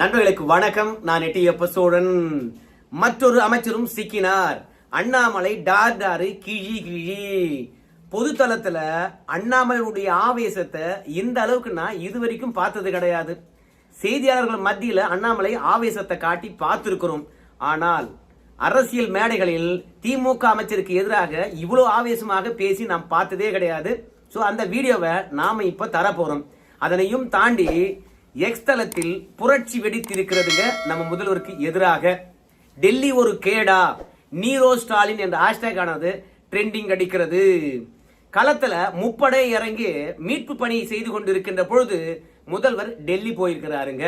நண்பர்களுக்கு வணக்கம். நான் எட்டியப்ப சோழன். மற்றொரு அமைச்சரும் சிக்கினார். அண்ணாமலை டார் டாரு கிழி. கிழி பொதுத்தளத்துல அண்ணாமலையுடைய ஆவேசத்தை இந்த அளவுக்கு நான் இதுவரைக்கும் பார்த்தது கிடையாது. செய்தியாளர்கள் மத்தியில அண்ணாமலை ஆவேசத்தை காட்டி பார்த்திருக்கிறோம். ஆனால் அரசியல் மேடைகளில் திமுக அமைச்சருக்கு எதிராக இவ்வளோ ஆவேசமாக பேசி நாம் பார்த்ததே கிடையாது. ஸோ அந்த வீடியோவை நாம் இப்போ தரப்போகிறோம் அதனையும் தாண்டி எக்ஸ் தளத்தில் புரட்சி வெடித்திருக்கிறதுங்க நம்ம முதல்வருக்கு எதிராக. டெல்லி ஒரு கேடா நீரோ ஸ்டாலின் என்ற ஹேஷ்டேக் ஆனது ட்ரெண்டிங் அடிக்கிறது. களத்தில் முப்படை இறங்கி மீட்பு பணி செய்து கொண்டிருக்கின்ற பொழுது முதல்வர் டெல்லி போயிருக்கிறாருங்க.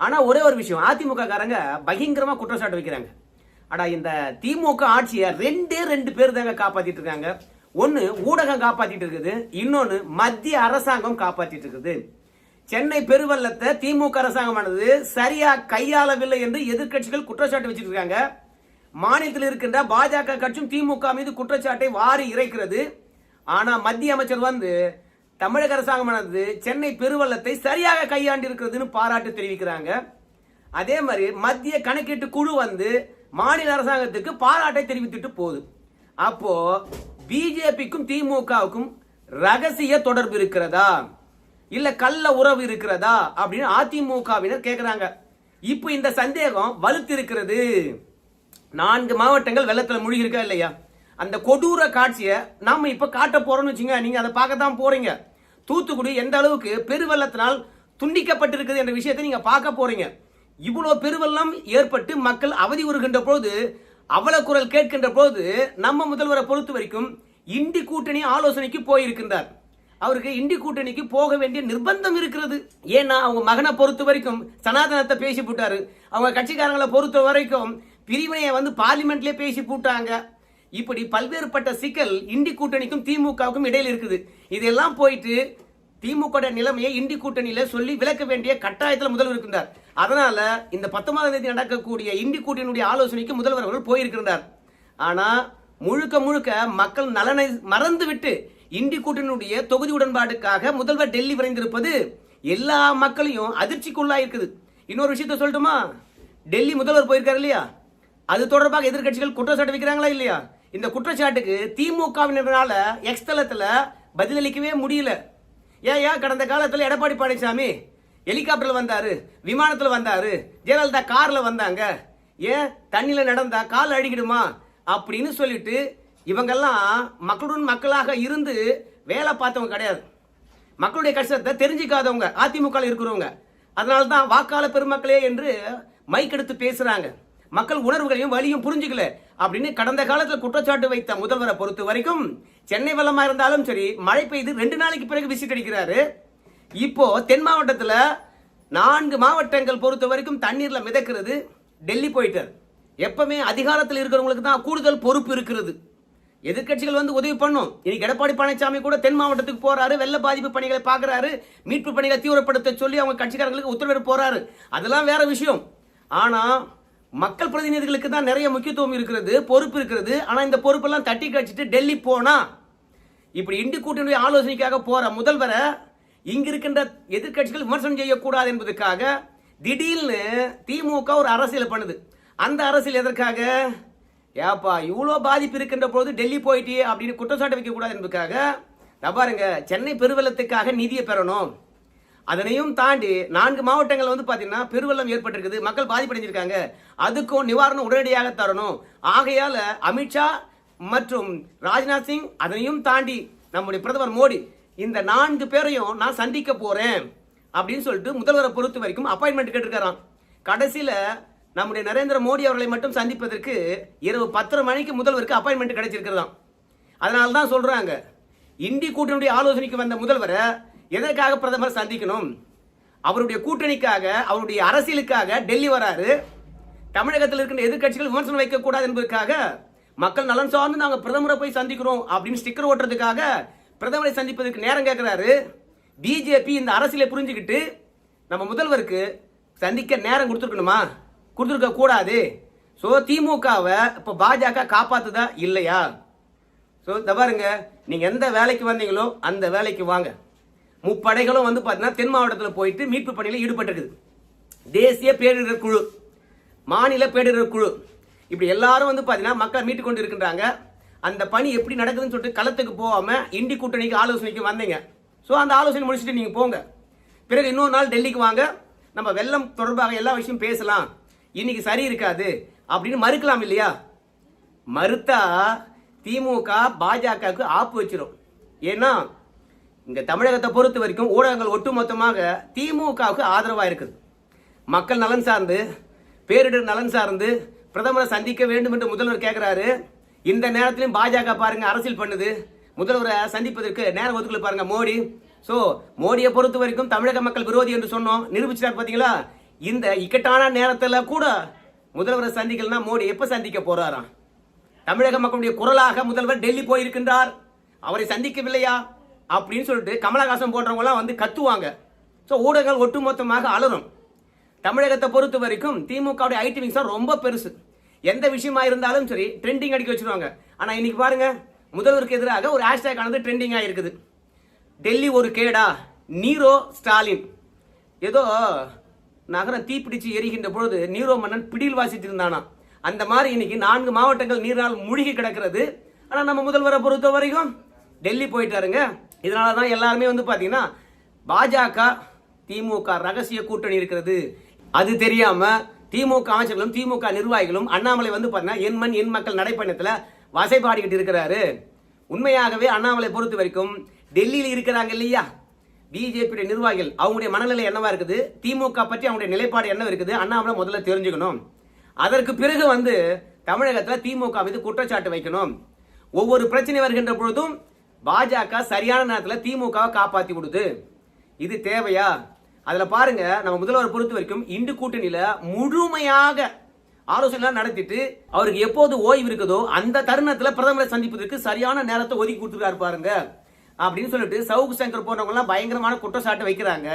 ஆனால் ஒரே ஒரு விஷயம் அதிமுக காரங்க பயங்கரமா குற்றச்சாட்டு வைக்கிறாங்க. அடா இந்த திமுக ஆட்சியை ரெண்டே ரெண்டு பேர் தாங்க காப்பாற்றிட்டு இருக்காங்க. ஒன்று ஊடகம் காப்பாற்றிட்டு இருக்குது இன்னொன்று மத்திய அரசாங்கம் காப்பாற்றிட்டு இருக்குது. சென்னை பெருவெள்ளத்தை திமுக அரசாங்கமானது சரியா கையாளவில்லை என்று எதிர்க்கட்சிகள் குற்றச்சாட்டு வச்சுட்டு இருக்காங்க மாநிலத்தில் இருக்கின்ற பாஜக கட்சியும் திமுக மீது குற்றச்சாட்டை வாரி இறைக்கிறது. ஆனா மத்திய அமைச்சர் வந்து தமிழக அரசாங்கமானது சென்னை பெருவெள்ளத்தை சரியாக கையாண்டு இருக்கிறதுன்னு பாராட்டு தெரிவிக்கிறாங்க. அதே மாதிரி மத்திய கணக்கீட்டு குழு வந்து மாநில அரசாங்கத்துக்கு பாராட்டை தெரிவித்துட்டு போகுது. அப்போ பிஜேபிக்கும் திமுகவுக்கும் ரகசிய தொடர்பு இருக்கிறதா? இல்ல கள்ள உறவு இருக்கிறதா அப்படின்னு அதிமுகவினர் கேட்குறாங்க இப்போ இந்த சந்தேகம் வலுத்து இருக்கிறது நான்கு மாவட்டங்கள் வெள்ளத்தில் மூழ்கி இருக்கா இல்லையா? அந்த கொடூர காட்சியை நாம் இப்போ காட்ட போறோம்னு வச்சுங்க நீங்கள் அதை பார்க்க தான் போறீங்க. தூத்துக்குடி எந்த அளவுக்கு பெருவெள்ளத்தினால் துண்டிக்கப்பட்டிருக்குது என்ற விஷயத்தை நீங்கள் பார்க்க போறீங்க. இவ்வளோ பெருவெள்ளம் ஏற்பட்டு மக்கள் அவதி உறுகின்ற பொழுது அவல குரல் கேட்கின்ற பொழுது நம்ம முதல்வரை பொறுத்த வரைக்கும் இந்தி கூட்டணி ஆலோசனைக்கு போயிருக்கின்றார். அவருக்கு இந்தி கூட்டணிக்கு போக வேண்டிய நிர்பந்தம் இருக்கிறது. ஏன்னா அவங்க மகனை பொறுத்த வரைக்கும் சனாதனத்தை பேசி போட்டாரு. அவங்க கட்சிக்காரங்களை பொறுத்த வரைக்கும் பிரிவினையை வந்து பார்லிமெண்ட்லயே பேசி போட்டாங்க. இப்படி பல்வேறுபட்ட சிக்கல் இந்தி கூட்டணிக்கும் திமுகவுக்கும் இடையில் இருக்குது. இதெல்லாம் போயிட்டு திமுக நிலைமையை இந்தி கூட்டணியில சொல்லி விளக்க வேண்டிய கட்டாயத்தில் முதல்வர் இருக்கின்றார். அதனால இந்த பத்தொன்பதாம் தேதி நடக்கக்கூடிய இந்தி கூட்டணியுடைய ஆலோசனைக்கு முதல்வர் அவர்கள் போயிருக்கின்றார். ஆனா முழுக்க முழுக்க மக்கள் நலனை மறந்துவிட்டு இந்தி கூட்டணியுடைய தொகுதி உடன்பாட்டுக்காக முதல்வர் டெல்லி விரைந்திருப்பது எல்லா மக்களையும் அதிர்ச்சிக்குள்ளா இருக்குது இன்னொரு விஷயத்த சொல்லட்டுமா? டெல்லி முதல்வர் போயிருக்காரு இல்லையா? அது தொடர்பாக எதிர்க்கட்சிகள் குற்றச்சாட்டு வைக்கிறாங்களா இல்லையா? இந்த குற்றச்சாட்டுக்கு திமுகவினரால எக்ஸ் தளத்துல பதிலளிக்கவே முடியல. ஏன் ஏன்? கடந்த காலத்தில் எடப்பாடி பழனிசாமி ஹெலிகாப்டர்ல வந்தாரு விமானத்துல வந்தாரு ஜெயலலிதா கார்ல வந்தாங்க. ஏன்? தண்ணியில நடந்தா கால் அழுகிடுமா அப்படின்னு சொல்லிட்டு இவங்கெல்லாம் மக்களுடன் மக்களாக இருந்து வேலை பார்த்தவங்க கிடையாது. மக்களுடைய கஷ்டத்தை தெரிஞ்சிக்காதவங்க அதிமுக இருக்கிறவங்க. அதனால தான் வாக்காள பெருமக்களே என்று மைக் எடுத்து பேசுறாங்க. மக்கள் உணர்வுகளையும் வலியும் புரிஞ்சுக்கல அப்படின்னு கடந்த காலத்தில் குற்றச்சாட்டு வைத்த முதல்வரை பொறுத்த வரைக்கும் சென்னை வெள்ளமா இருந்தாலும் சரி மழை பெய்து ரெண்டு நாளைக்கு பிறகு விசிட் அடிக்கிறாரு. இப்போ தென் மாவட்டத்தில் நான்கு மாவட்டங்கள் பொறுத்த வரைக்கும் தண்ணீர்ல மிதக்கிறது டெல்லி போயிட்டார். எப்பவுமே அதிகாரத்தில் இருக்கிறவங்களுக்கு தான் கூடுதல் பொறுப்பு இருக்கிறது. எதிர்க்கட்சிகள் வந்து உதவி பண்ணும். இன்னைக்கு எடப்பாடி பழனிசாமி கூட தென் மாவட்டத்துக்கு போறாரு வெள்ள பாதிப்பு பணிகளை பார்க்கறாரு மீட்பு பணிகளை தீவிரப்படுத்த சொல்லி அவங்க கட்சிக்காரங்களுக்கு உத்தரவிட போறாரு. அதெல்லாம் வேற விஷயம். ஆனா மக்கள் பிரதிநிதிகளுக்கு தான் நிறைய முக்கியத்துவம் இருக்கிறது பொறுப்பு இருக்கிறது. ஆனா இந்த பொறுப்பெல்லாம் தட்டி கழிச்சிட்டு டெல்லி போனா இப்படி இண்டு கூட்டணியுடைய ஆலோசனைக்காக போற முதல்வரை இங்க இருக்கின்ற எதிர்க்கட்சிகள் விமர்சனம் செய்யக்கூடாது என்பதற்காக திடீர்னு திமுக ஒரு அரசியல் பண்ணுது. அந்த அரசியல் எதற்காக? ஏப்பா இவ்வளோ பாதிப்பு இருக்கின்ற பொழுது டெல்லி போயிட்டே அப்படின்னு குற்றச்சாட்டு வைக்கக்கூடாது என்பதுக்காக நான் பாருங்க சென்னை பெருவெள்ளத்துக்காக நிதியை பெறணும். அதனையும் தாண்டி நான்கு மாவட்டங்கள் வந்து பார்த்தீங்கன்னா பெருவெள்ளம் ஏற்பட்டிருக்குது மக்கள் பாதிப்படைஞ்சிருக்காங்க. அதுக்கும் நிவாரணம் உடனடியாக தரணும். ஆகையால் அமித்ஷா மற்றும் ராஜ்நாத் சிங் அதனையும் தாண்டி நம்முடைய பிரதமர் மோடி இந்த நான்கு பேரையும் நான் சந்திக்க போகிறேன் அப்படின்னு சொல்லிட்டு முதல்வரை பொறுத்த வரைக்கும் அப்பாயின்மெண்ட் கேட்டிருக்காராம். கடைசியில் நம்முடைய நரேந்திர மோடி அவர்களை மட்டும் சந்திப்பதற்கு இரவு பத்தரை மணிக்கு முதல்வருக்கு அப்பாயின்மெண்ட் கிடைச்சிருக்கிறதாம். அதனால தான் சொல்கிறாங்க இந்தி கூட்டணியுடைய ஆலோசனைக்கு வந்த முதல்வரை எதற்காக பிரதமர் சந்திக்கணும்? அவருடைய கூட்டணிக்காக அவருடைய அரசியலுக்காக டெல்லி வராரு. தமிழகத்தில் இருக்கின்ற எதிர்க்கட்சிகள் விமர்சனம் வைக்கக்கூடாது என்பதற்காக மக்கள் நலன் சார்ந்து நாங்கள் பிரதமரை போய் சந்திக்கிறோம் அப்படின்னு ஸ்டிக்கர் ஓட்டுறதுக்காக பிரதமரை சந்திப்பதற்கு நேரம் கேட்குறாரு பிஜேபி இந்த அரசியலை புரிஞ்சுக்கிட்டு நம்ம முதல்வருக்கு சந்திக்க நேரம் கொடுத்துருக்கணுமா? கொடுத்துருக்க கூடாது. ஸோ திமுகவை இப்போ பாஜக காப்பாத்துதா இல்லையா? ஸோ இந்த பாருங்க நீங்க எந்த வேலைக்கு வந்தீங்களோ அந்த வேலைக்கு வாங்க. முப்படைகளும் வந்து பார்த்தீங்கன்னா தென் மாவட்டத்தில் போயிட்டு மீட்பு பணியில் ஈடுபட்டிருக்குது. தேசிய பேரிடர் குழு மாநில பேரிடர் குழு. இப்படி எல்லாரும் வந்து பார்த்தீங்கன்னா மக்கள் மீட்டு கொண்டு இருக்கின்றாங்க அந்த பணி எப்படி நடக்குதுன்னு சொல்லிட்டு களத்துக்கு போகாம இண்டி கூட்டணிக்கு ஆலோசனைக்கு வந்தீங்க. ஸோ அந்த ஆலோசனை முடிச்சுட்டு நீங்கள் போங்க. பிறகு இன்னொரு நாள் டெல்லிக்கு வாங்க. நம்ம வெள்ளம் தொடர்பாக எல்லா விஷயம் பேசலாம். இன்னைக்கு சரி இருக்காது அப்படின்னு மறுக்கலாம் இல்லையா? மறுத்தா திமுக பாஜகவுக்கு ஆப்பு வச்சிடும் ஏன்னா இங்க தமிழகத்தை பொறுத்த வரைக்கும் ஊடகங்கள் ஒட்டுமொத்தமாக திமுகவுக்கு ஆதரவா இருக்குது. மக்கள் நலன் சார்ந்து பேரிடர் நலன் சார்ந்து பிரதமரை சந்திக்க வேண்டும் என்று முதல்வர் கேட்கிறாரு இந்த நேரத்திலும் பாஜக பாருங்க அரசியல் பண்ணுது. முதல்வரை சந்திப்பதற்கு நேரம் ஒதுக்கல பாருங்க மோடி. சோ மோடியை பொறுத்த வரைக்கும் தமிழக மக்கள் விரோதி என்று சொன்னோம். நிரூபிச்சிட்டார் பாத்தீங்களா? இந்த இக்கட்டான நேரத்தில் கூட முதல்வரை சந்திக்கலாம் மோடி எப்போ சந்திக்க போறாராம்? தமிழக மக்களுடைய குரலாக முதல்வர் டெல்லி போயிருக்கின்றார். அவரை சந்திக்கவில்லையா? அப்படின்னு சொல்லிட்டு கமலஹாசன் போன்றவங்க வந்து கத்துவாங்க. ஸோ ஊடகங்கள் ஒட்டுமொத்தமாக அலறும். தமிழகத்தை பொறுத்த வரைக்கும் திமுகவுடைய ஐடி விங்ஸ் ரொம்ப பெருசு. எந்த விஷயமா இருந்தாலும் சரி ட்ரெண்டிங் அடிக்க வச்சிருவாங்க. ஆனால் இன்னைக்கு பாருங்க முதல்வருக்கு எதிராக ஒரு ஹேஷ்டேக் ஆனது ட்ரெண்டிங் இருக்குது. டெல்லி ஒரு கேடா நீரோ ஸ்டாலின். ஏதோ நகரம் தீப்பிடிச்சு எரிகின்ற பொழுது நீரோ மன்னன் பிடியில் வாசித்திருந்தானா அந்த மாதிரி இன்னைக்கு நான்கு மாவட்டங்கள் நீரால் மூழ்கி கிடக்கிறது. ஆனால் நம்ம முதல்வரை பொறுத்த வரைக்கும் டெல்லி போயிட்டாருங்க. இதனால தான் எல்லாருமே வந்து பார்த்தீங்கன்னா பாஜக திமுக ரகசிய கூட்டணி இருக்கிறது. அது தெரியாம திமுக அமைச்சர்களும் திமுக நிர்வாகிகளும் அண்ணாமலை வந்து பார்த்தீங்கன்னா என் மண் என் மக்கள் நடைப்பயணத்தில் வசைபாடிக்கிட்டு இருக்கிறாரு. உண்மையாகவே அண்ணாமலை பொறுத்த வரைக்கும் டெல்லியில் இருக்கிறாங்க இல்லையா? பிஜேபியுடைய நிர்வாகிகள் அவங்களுடைய மனநிலை என்னவா இருக்குது? திமுக பற்றி அவங்களுடைய நிலைப்பாடு என்ன இருக்குது? அண்ணாமலை முதல்ல தெரிஞ்சுக்கணும். அதற்கு பிறகு வந்து தமிழகத்தில் திமுக மீது குற்றச்சாட்டு வைக்கணும். ஒவ்வொரு பிரச்சனை வருகின்ற பொழுதும் பாஜக சரியான நேரத்தில் திமுகவை காப்பாற்றி கொடுத்து இது தேவையா? அதில் பாருங்க நம்ம முதல்வர் பொறுத்த வரைக்கும் இந்து கூட்டணியில் முழுமையாக ஆலோசனை நடத்திட்டு அவருக்கு எப்போது ஓய்வு இருக்குதோ அந்த தருணத்தில் பிரதமரை சந்திப்பதற்கு சரியான நேரத்தை ஒதுக்கி கொடுத்துருக்காரு பாருங்க. அப்படின்னு சொல்லிட்டு சவுக்கு சங்கர் போன்றவங்க பயங்கரமான குற்றச்சாட்டு வைக்கிறாங்க.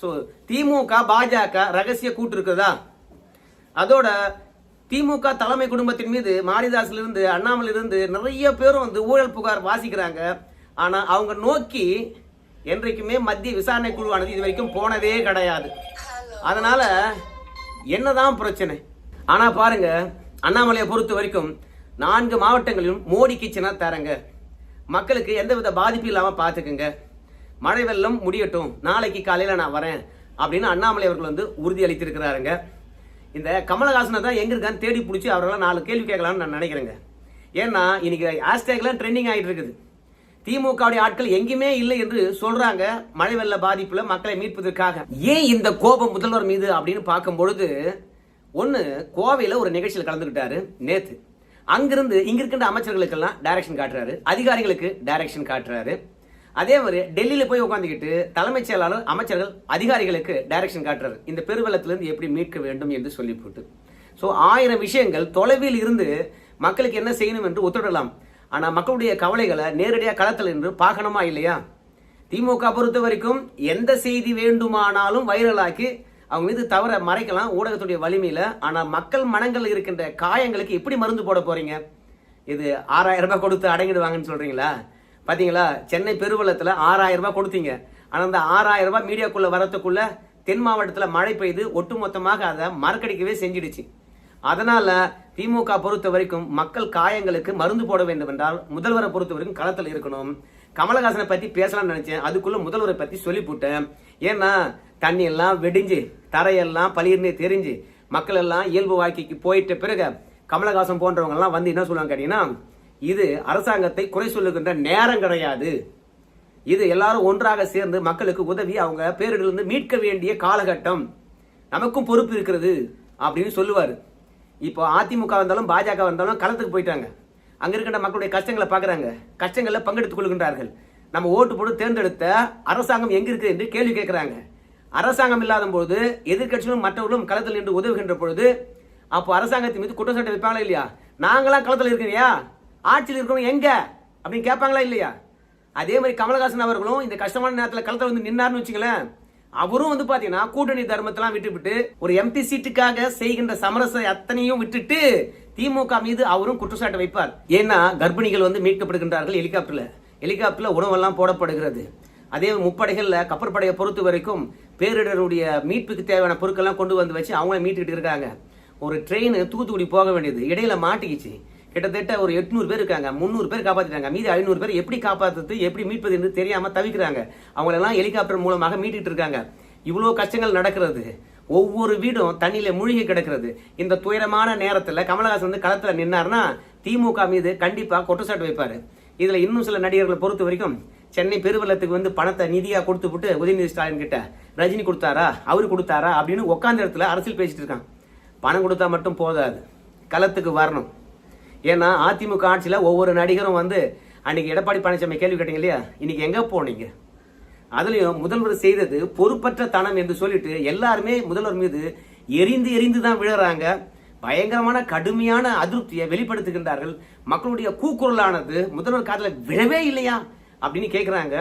ஸோ திமுக பாஜக ரகசிய கூட்டு இருக்குதா? அதோட திமுக தலைமை குடும்பத்தின் மீது மாரிதாஸ்ல இருந்து அண்ணாமலை இருந்து நிறைய பேரும் வந்து ஊழல் புகார் வாசிக்கிறாங்க. ஆனா அவங்க நோக்கி என்றைக்குமே மத்திய விசாரணை குழுவானது இது வரைக்கும் போனதே கிடையாது. அதனால என்னதான் பிரச்சனை? ஆனா பாருங்க அண்ணாமலையை பொறுத்த வரைக்கும் நான்கு மாவட்டங்களிலும் மோடி கிச்சனா தரங்க. மக்களுக்கு எந்தவித பாதிப்பும் இல்லாமல் பார்த்துக்குங்க மழை வெள்ளம் முடியட்டும். நாளைக்கு காலையில் நான் வரேன். அப்படின்னு அண்ணாமலை அவர்கள் வந்து உறுதி அளித்திருக்கிறாருங்க. இந்த கமலஹாசனை தான் எங்க இருக்கான்னு தேடி பிடிச்சி அவரெல்லாம் நாலு கேள்வி கேட்கலாம்னு நான் நினைக்கிறேங்க. ஏன்னா இன்னைக்கு ஹேஷ்டேக்லாம் ட்ரெண்டிங் ஆகிட்டு இருக்குது. திமுகவுடைய ஆட்கள் எங்கேயுமே இல்லை என்று சொல்றாங்க மழை வெள்ள பாதிப்புல மக்களை மீட்பதற்காக. ஏன் இந்த கோபம் முதல்வர் மீது அப்படின்னு பார்க்கும் பொழுது ஒன்று கோவையில் ஒரு நிகழ்ச்சியில் கலந்துக்கிட்டாரு நேற்று அங்கிருந்து இங்க இருக்கின்ற அமைச்சர்களுக்கெல்லாம் டைரக்ஷன் காட்டுறாரு. அதிகாரிகளுக்கு டைரக்ஷன் காட்டுறாரு. அதே மாதிரி டெல்லியில போய் உட்காந்துக்கிட்டு தலைமைச் செயலாளர் அமைச்சர்கள் அதிகாரிகளுக்கு டைரக்ஷன் காட்டுறாரு. இந்த பெருவெள்ளத்திலிருந்து எப்படி மீட்க வேண்டும் என்று சொல்லி போட்டு ஸோ ஆயிரம் விஷயங்கள் தொலைவில் இருந்து மக்களுக்கு என்ன செய்யணும் என்று ஒத்துடலாம். ஆனால் மக்களுடைய கவலைகளை நேரடியாக களத்தில் என்று பார்க்கணுமா இல்லையா? திமுக பொறுத்த வரைக்கும் எந்த செய்தி வேண்டுமானாலும் வைரலாக்கி அவங்க மீது தவற மறைக்கலாம் ஊடகத்துடைய வலிமையில் ஆனால் மக்கள் மனங்கள் இருக்கின்ற காயங்களுக்கு எப்படி மருந்து போட போறீங்க? இது ஆறாயிரம் ரூபாய் கொடுத்து அடங்கிடுவாங்கன்னு சொல்றீங்களா? பார்த்தீங்களா சென்னை பெருவலத்தில் ஆறாயிரம் ரூபாய் கொடுத்தீங்க. ஆனால் அந்த ஆறாயிரம் ரூபாய் மீடியாக்குள்ள வரத்துக்குள்ள தென் மாவட்டத்தில் மழை பெய்து ஒட்டுமொத்தமாக அதை மறக்கடிக்கவே செஞ்சிடுச்சு. அதனால திமுக பொறுத்த வரைக்கும் மக்கள் காயங்களுக்கு மருந்து போட வேண்டும் என்றால் முதல்வரை பொறுத்த வரைக்கும் களத்தில் இருக்கணும். கமலஹாசனை பற்றி பேசலாம்னு நினச்சேன். அதுக்குள்ளே முதல்வரை பற்றி சொல்லி போட்டேன். ஏன்னா தண்ணி எல்லாம் வெடிஞ்சு தரையெல்லாம் பளிர்னே தெரிஞ்சு மக்கள் எல்லாம் இயல்பு வாழ்க்கைக்கு போயிட்ட பிறகு கமலஹாசன் போன்றவங்க எல்லாம் வந்து என்ன சொல்லுவாங்க கேட்டீங்கன்னா இது அரசாங்கத்தை குறை சொல்லுகின்ற நேரம் கிடையாது. இது எல்லாரும் ஒன்றாக சேர்ந்து மக்களுக்கு உதவி அவங்க பேரிடலிருந்து மீட்க வேண்டிய காலகட்டம். நமக்கும் பொறுப்பு இருக்கிறது அப்படின்னு சொல்லுவார். இப்போ அதிமுக வந்தாலும் பாஜக வந்தாலும் களத்துக்கு போயிட்டாங்க. அங்கே இருக்கின்ற மக்களுடைய கஷ்டங்களை பார்க்குறாங்க கஷ்டங்களில் பங்கெடுத்துக் கொள்கின்றார்கள். நம்ம ஓட்டு போட்டு தேர்ந்தெடுத்த அரசாங்கம் எங்கே இருக்குது என்று கேள்வி கேட்குறாங்க அரசாங்கம் இல்லாத போது எதிர்கட்சிகளும் மற்றவர்களும் களத்தில் நின்று உதவுகின்ற பொழுது அப்போ அரசாங்கத்தின் மீது குற்றச்சாட்டு வைப்பாங்களா இல்லையா? நாங்களாம் களத்தில் இருக்கிறியா? ஆட்சியில் இருக்கிறோம் எங்க? அப்படின்னு கேட்பாங்களா இல்லையா? அதே மாதிரி கமலஹாசன் அவர்களும் இந்த கஷ்டமான நேரத்தில் களத்தில் வந்து நின்னார்னு வச்சுங்களேன் அவரும் வந்து பாத்தீங்கன்னா கூட்டணி தர்மத்தெல்லாம் விட்டுவிட்டு ஒரு எம்பி சீட்டுக்காக செய்கின்ற சமரச அத்தனையும் விட்டுட்டு திமுக மீது அவரும் குற்றச்சாட்டு வைப்பார். ஏன்னா கர்ப்பிணிகள் வந்து மீட்கப்படுகின்றார்கள் ஹெலிகாப்டர்ல. ஹெலிகாப்டர்ல உணவெல்லாம் போடப்படுகிறது. அதே முப்படைகளில் கப்பற்படையை பொறுத்த வரைக்கும் பேரிடருடைய மீட்புக்கு தேவையான பொருட்கள்லாம் கொண்டு வந்து வச்சு அவங்கள மீட்டுக்கிட்டு இருக்காங்க. ஒரு ட்ரெயின் தூத்துக்குடி போக வேண்டியது. இடையில மாட்டிக்கிச்சு. கிட்டத்தட்ட ஒரு எட்நூறு பேர் இருக்காங்க. முந்நூறு பேர் காப்பாற்றிட்டாங்க மீதி ஐநூறு பேர் எப்படி காப்பாத்துறது எப்படி மீட்பது என்று தெரியாமல் தவிக்கிறாங்க. அவங்களெல்லாம் ஹெலிகாப்டர் மூலமாக மீட்டுட்டு இருக்காங்க. இவ்வளோ கஷ்டங்கள் நடக்கிறது. ஒவ்வொரு வீடும் தண்ணியில் மூழ்கி கிடக்கிறது. இந்த துயரமான நேரத்தில் கமலஹாசன் வந்து களத்தில் நின்னார்னா திமுக மீது கண்டிப்பாக குற்றச்சாட்டு வைப்பார். இதில் இன்னும் சில நடிகர்களை பொறுத்த வரைக்கும் சென்னை பெருவெள்ளத்துக்கு வந்து பணத்தை நிதியாக கொடுத்து விட்டு உதயநிதி ஸ்டாலின் கிட்ட ரஜினி கொடுத்தாரா? அவர் கொடுத்தாரா? அப்படின்னு உட்காந்த இடத்துல அரசியல் பேசிட்டு இருக்கான். பணம் கொடுத்தா மட்டும் போதாது. களத்துக்கு வரணும். ஏன்னா அதிமுக ஆட்சியில் ஒவ்வொரு நடிகரும் வந்து அன்னைக்கு எடப்பாடி பழனிசாமி கேள்வி கேட்டீங்க இல்லையா? இன்னைக்கு எங்கே போனீங்க? அதுலேயும் முதல்வர் செய்தது பொறுப்பற்ற தனம் என்று சொல்லிட்டு எல்லாருமே முதல்வர் மீது எரிந்து எரிந்து தான் விழுறாங்க. பயங்கரமான கடுமையான அதிருப்தியை வெளிப்படுத்துகின்றார்கள். மக்களுடைய கூக்குரலானது முதல்வர் காதுல விழவே இல்லையா? அப்படின்னு கேக்குறாங்க.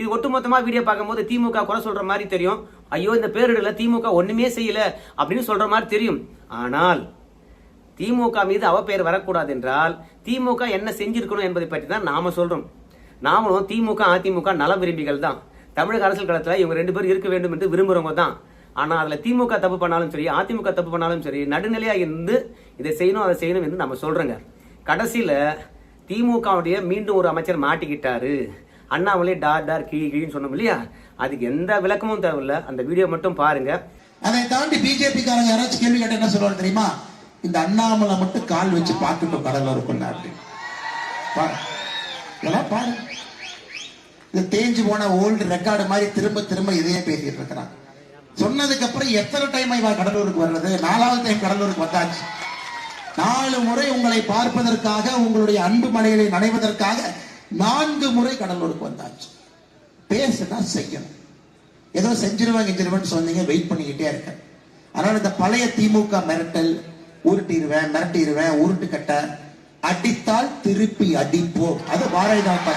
இது ஒட்டுமொத்தமா வீடியோ பார்க்கும்போது திமுக குறை சொல்ற மாதிரி தெரியும். ஐயோ இந்த பேரிடல திமுக ஒண்ணுமே செய்யல அப்படின்னு சொல்ற மாதிரி தெரியும். ஆனால் திமுக மீது அவ பெயர் வரக்கூடாது என்றால் திமுக என்ன செஞ்சிருக்கணும் என்பதை பற்றி தான் நாம சொல்றோம். நாமளும் திமுக அதிமுக நல விரும்பிகள் தான். தமிழக அரசியல் களத்தில் இவங்க ரெண்டு பேரும் இருக்க வேண்டும் என்று விரும்புறவங்க தான். ஆனால் அதுல திமுக தப்பு பண்ணாலும் சரி அதிமுக தப்பு பண்ணாலும் சரி நடுநிலையா இருந்து இதை செய்யணும் அதை செய்யணும் என்று நம்ம சொல்றோங்க. கடைசியில திமுகவுடைய மீண்டும் ஒரு அமைச்சர் மாட்டிக்கிட்டாரு. அண்ணாமலை டார் டார் கிழி கிழின்னு சொன்னோம் இல்லையா? அதுக்கு எந்த விளக்கமும் தேவையில்ல. அந்த வீடியோ மட்டும் பாருங்க. அதை தாண்டி பிஜேபி காரங்க யாராச்சும் கேள்வி கேட்ட என்ன சொல்லுவாங்க தெரியுமா? இந்த அண்ணாமலை மட்டும் கால் வச்சு பார்க்கட்டும் கடலூருக்குள்ள அப்படின்னு பாரு. இதெல்லாம் பாரு. இது தேஞ்சு போன ஓல்டு ரெக்கார்டு மாதிரி திரும்ப திரும்ப இதையே பேசிட்டு இருக்கிறாங்க சொன்னதுக்கு அப்புறம் எத்தனை டைம் இவன் கடலூருக்கு வர்றது? நாலாவது டைம் கடலூருக்கு வந்தாச்சு. நாலு முறை உங்களை பார்ப்பதற்காக உங்களுடைய அன்பு மலைகளை நனைவதற்காக நான்கு முறை கடலூருக்கு வந்தாச்சு. பேசுனா செய்யணும். ஏதோ செஞ்சிருவேன் செஞ்சிருவேன் சொன்னீங்க வெயிட் பண்ணிக்கிட்டே இருக்கேன். அதனால இந்த பழைய திமுக மிரட்டல் உருட்டிடுவேன் மிரட்டிடுவேன் உருட்டு கட்ட. அடித்தால் திருப்பி அடிப்போம் அது பாரதிய ஜனதா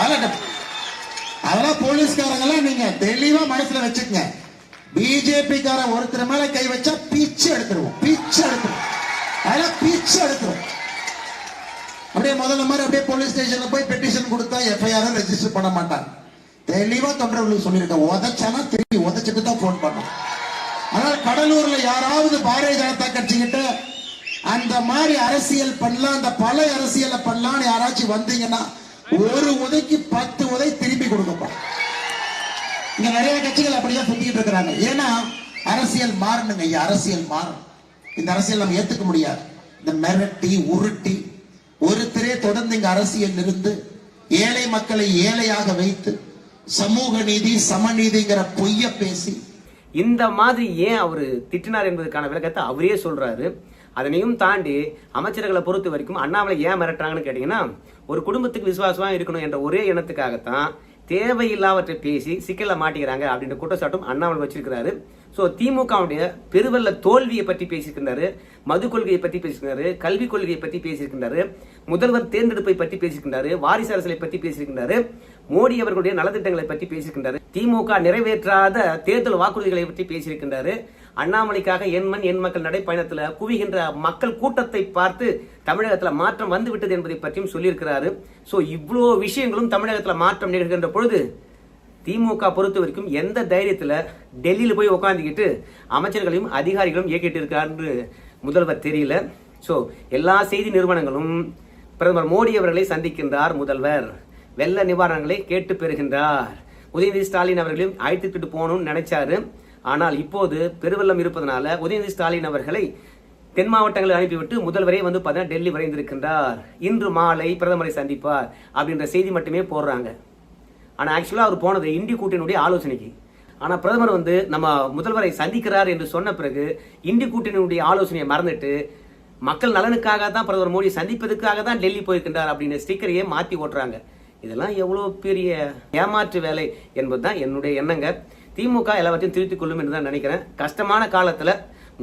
அதெல்லாம் அதெல்லாம் போலீஸ்காரங்கெல்லாம் நீங்க தெளிவா மனசுல வச்சுக்கங்க. பிஜேபி காரன் ஒருத்தர் மேல கை வச்சா பிச்சு எடுத்துருவோம். பிச்சு எடுத்துருவோம். அதெல்லாம் பிச்சு எடுத்துருவோம். அப்படியே முதல்ல மாதிரி அப்படியே போலீஸ் ஸ்டேஷன்ல போய் பெட்டிஷன் கொடுத்தா எஃப்ஐஆர் ரெஜிஸ்டர் பண்ண மாட்டாங்க. தெளிவா தொண்டர்களுக்கு சொல்லியிருக்கேன். உதச்சானா திருப்பி உதச்சிட்டு தான் போன் பண்ணோம் அதனால கடலூர்ல யாராவது பாரதிய ஜனதா கட்சி கிட்ட அந்த மாதிரி அரசியல் பண்ணலாம் அந்த பல அரசியல பண்ணலாம்னு யாராச்சும் வந்தீங்கன்னா ஒரு உதைக்கு பத்து உதை திருப்பி கொடுக்கப்பா இங்க நிறைய கட்சிகள் அப்படிதான் சுத்திட்டு இருக்கிறாங்க. ஏன்னா அரசியல் மாறணுங்க ஐயா அரசியல் மாறும் இந்த அரசியல் நம்ம ஏத்துக்க முடியாது. இந்த மிரட்டி உருட்டி ஒருத்தரே தொடர்ந்து இங்க அரசியல் இருந்து ஏழை மக்களை ஏழையாக வைத்து சமூக நீதி சமநீதிங்கிற பொய்ய பேசி இந்த மாதிரி ஏன் அவர் திட்டினார் என்பதற்கான விளக்கத்தை அவரே சொல்றாரு. அதனையும் தாண்டி அமைச்சர்களை பொறுத்த வரைக்கும் அண்ணாமலை ஏன் மிரட்டுறாங்கன்னு கேட்டீங்கன்னா ஒரு குடும்பத்துக்கு விசுவாசமாக இருக்கணும் என்ற ஒரே எண்ணத்துக்காகத்தான் தேவையில்லாவற்றை பேசி சிக்கலை மாட்டிக்கிறாங்க அப்படின்ற குற்றச்சாட்டும் அண்ணாமலை வச்சிருக்கிறாரு. ஸோ திமுகவுடைய பெருவல்ல தோல்வியை பற்றி பேசியிருக்கிறாரு மது கொள்கையை பற்றி பேசியிருக்கிறாரு கல்விக் கொள்கையை பற்றி பேசியிருக்கிறாரு முதல்வர் தேர்ந்தெடுப்பை பற்றி பேசியிருக்கிறாரு வாரிசு அரசியலை பற்றி பேசியிருக்கிறாரு மோடி அவர்களுடைய நலத்திட்டங்களை பற்றி பேசியிருக்கிறாரு திமுக நிறைவேற்றாத தேர்தல் வாக்குறுதிகளை பற்றி பேசியிருக்கிறாரு அண்ணாமலைக்காக என் மண் என் மக்கள் நடைப்பயணத்தில் குவிகின்ற மக்கள் கூட்டத்தை பார்த்து தமிழகத்தில் மாற்றம் வந்துவிட்டது என்பதை பற்றியும் சொல்லியிருக்கிறாரு. ஸோ இவ்வளோ விஷயங்களும் தமிழகத்தில் மாற்றம் நிகழ்கின்ற பொழுது திமுக பொறுத்த வரைக்கும் எந்த தைரியத்தில் டெல்லியில் போய் உட்காந்துக்கிட்டு அமைச்சர்களையும் அதிகாரிகளும் இயக்கிட்டு இருக்காரு முதல்வர் தெரியல. ஸோ எல்லா செய்தி நிறுவனங்களும் பிரதமர் மோடி அவர்களை சந்திக்கின்றார் முதல்வர். வெள்ள நிவாரணங்களை கேட்டு பெறுகின்றார். உதயநிதி ஸ்டாலின் அவர்களையும் அழைத்துக்கிட்டு போகணும்னு நினைச்சாரு. ஆனால் இப்போது பெருவெள்ளம் இருப்பதனால உதயநிதி ஸ்டாலின் அவர்களை தென் மாவட்டங்களை அனுப்பிவிட்டு முதல்வரே வந்து பார்த்தீங்கன்னா டெல்லி வரைந்திருக்கின்றார். இன்று மாலை பிரதமரை சந்திப்பார் அப்படின்ற செய்தி மட்டுமே போடுறாங்க. ஆனால் ஆக்சுவலாக அவர் போனது இந்தி கூட்டணியுடைய ஆலோசனைக்கு. ஆனால் பிரதமர் வந்து நம்ம முதல்வரை சந்திக்கிறார் என்று சொன்ன பிறகு இந்தி கூட்டணியுடைய ஆலோசனையை மறந்துட்டு மக்கள் நலனுக்காக தான் பிரதமர் மோடி சந்திப்பதற்காக தான் டெல்லி போயிருக்கின்றார் அப்படின்னு ஸ்டிக்கரையே மாற்றி ஓட்டுறாங்க. இதெல்லாம் எவ்வளோ பெரிய ஏமாற்று வேலை என்பதுதான் என்னுடைய எண்ணங்க. திமுக எல்லாவற்றையும் திருத்திக் கொள்ளும் என்று தான் நினைக்கிறேன். கஷ்டமான காலத்தில்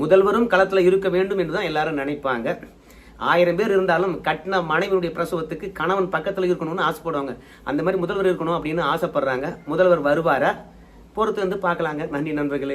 முதல்வரும் களத்தில் இருக்க வேண்டும் என்று தான் எல்லாரும் நினைப்பாங்க. ஆயிரம் பேர் இருந்தாலும் கட்டின மனைவியுடைய பிரசவத்துக்கு கணவன் பக்கத்தில் இருக்கணும்னு ஆசைப்படுவாங்க. அந்த மாதிரி முதல்வர் இருக்கணும் அப்படின்னு ஆசைப்படுறாங்க. முதல்வர் வருவாரா? பொறுத்து வந்து பார்க்கலாங்க. நன்றி நண்பர்களே.